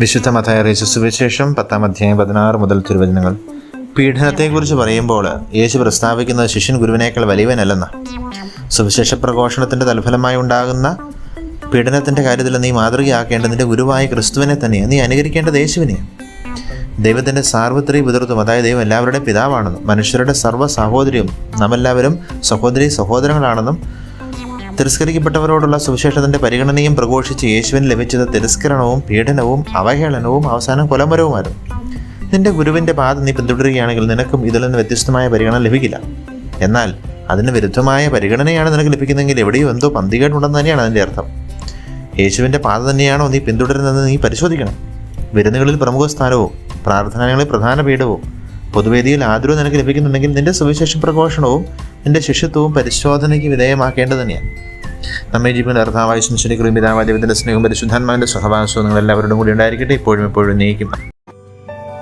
വിശുദ്ധ മതായ സുവിശേഷം പത്താം അധ്യായം പതിനാറ് മുതൽ തിരുവചനങ്ങൾ. പീഡനത്തെക്കുറിച്ച് പറയുമ്പോൾ യേശു പ്രസ്താവിക്കുന്നത് ശിഷ്യൻ ഗുരുവിനേക്കാൾ വലിയവനല്ലെന്ന്. സുവിശേഷ പ്രഘോഷണത്തിന്റെ തൽഫലമായി ഉണ്ടാകുന്ന പീഡനത്തിന്റെ കാര്യത്തിൽ നീ മാതൃകയാക്കേണ്ടത് നിന്റെ ഗുരുവായ ക്രിസ്തുവിനെ തന്നെയാണ് നീ അനുകരിക്കേണ്ടത് യേശുവിനെയാണ് ദൈവത്തിന്റെ സാർവത്രിക പിതൃത്വം അതായത് ദൈവം എല്ലാവരുടെയും പിതാവാണെന്നും മനുഷ്യരുടെ സർവ സഹോദരിയും നമ്മെല്ലാവരും സഹോദരി സഹോദരങ്ങളാണെന്നും തിരസ്കരിക്കപ്പെട്ടവരോടുള്ള സുവിശേഷത്തിന്റെ പരിഗണനയും പ്രഘോഷിച്ച് യേശുവിന് ലഭിച്ചത് തിരസ്കരണവും പീഡനവും അവഹേളനവും അവസാനം കൊലമരവുമായിരുന്നു. നിന്റെ ഗുരുവിന്റെ പാത നീ പിന്തുടരുകയാണെങ്കിൽ നിനക്കും ഇതിൽ നിന്ന് വ്യത്യസ്തമായ പരിഗണന ലഭിക്കില്ല. എന്നാൽ അതിന് വിരുദ്ധമായ പരിഗണനയാണ് നിനക്ക് ലഭിക്കുന്നതെങ്കിൽ എവിടെയോ എന്തോ പന്തികേടുണ്ടെന്ന് തന്നെയാണ് അതിന്റെ അർത്ഥം. യേശുവിന്റെ പാത തന്നെയാണോ നീ പിന്തുടരുന്നതെന്ന് നീ പരിശോധിക്കണം. വിരുന്നുകളിൽ പ്രമുഖ സ്ഥാനവും പ്രാർത്ഥനകളിൽ പ്രധാന പീഠവും പൊതുവേദിയിൽ ആദരവ് നിനക്ക് ലഭിക്കുന്നുണ്ടെങ്കിൽ നിന്റെ സുവിശേഷ പ്രഘോഷണവും നിന്റെ ശിഷ്യത്വവും പരിശോധനയ്ക്ക് വിധേയമാക്കേണ്ടത് തന്നെയാണ്. നമ്മെ ജീവൻ അർത്ഥാവായ ശുശ്രീകൃം പിതാവായ ദൈവത്തിന്റെ സ്നേഹം പരിശുദ്ധാത്മാവിന്റെ സഹവാസവും നിങ്ങൾ എല്ലാവരോടും കൂടി ഉണ്ടായിരിക്കട്ടെ. ഇപ്പോഴും എപ്പോഴും നീക്കും.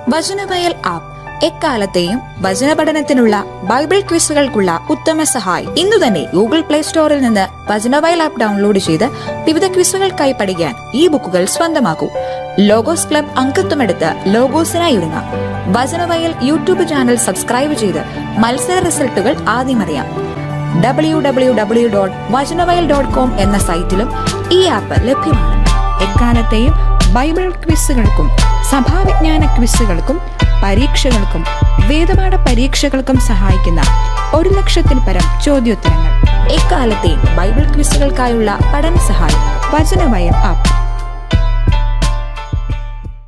വചനവയൽ ആപ്പ്. എക്കാലത്തെയും വചന പഠനത്തിനുള്ള ബൈബിൾ ക്വിസുകൾക്കുള്ള ഉത്തമ സഹായി. ഇന്നു തന്നെ ഗൂഗിൾ പ്ലേ സ്റ്റോറിൽ നിന്ന് വചനവയൽ ആപ്പ് ഡൗൺലോഡ് ചെയ്ത് വിവിധ ക്വിസുകൾക്കായി പഠിക്കാൻ ഈ ബുക്കുകൾ സ്വന്തമാക്കൂ. ലോഗോസ് ക്ലബ് അംഗത്വമെടുത്ത് ലോഗോസിനായി ഒരുങ്ങാം. വചനവയൽ യൂട്യൂബ് ചാനൽ സബ്സ്ക്രൈബ് ചെയ്ത് മത്സര റിസൾട്ടുകൾ ആദ്യം അറിയാം. W W W dot Vachanavayal dot com എന്ന സൈറ്റിലും ഈ ആപ്പ് ലഭ്യമാണ്. എക്കാലത്തെയും ബൈബിൾ ക്വിസുകൾക്കും സഭാവിജ്ഞാന ക്വിസുകൾക്കും പരീക്ഷകൾക്കും വേദപാഠ പരീക്ഷകൾക്കും സഹായിക്കുന്ന ഒരു ലക്ഷത്തിൽ പരം ചോദ്യോത്തരങ്ങൾ. എക്കാലത്തെയും ബൈബിൾ ക്വിസുകൾക്കായുള്ള പഠന സഹായം വചനവയൽ ആപ്പ്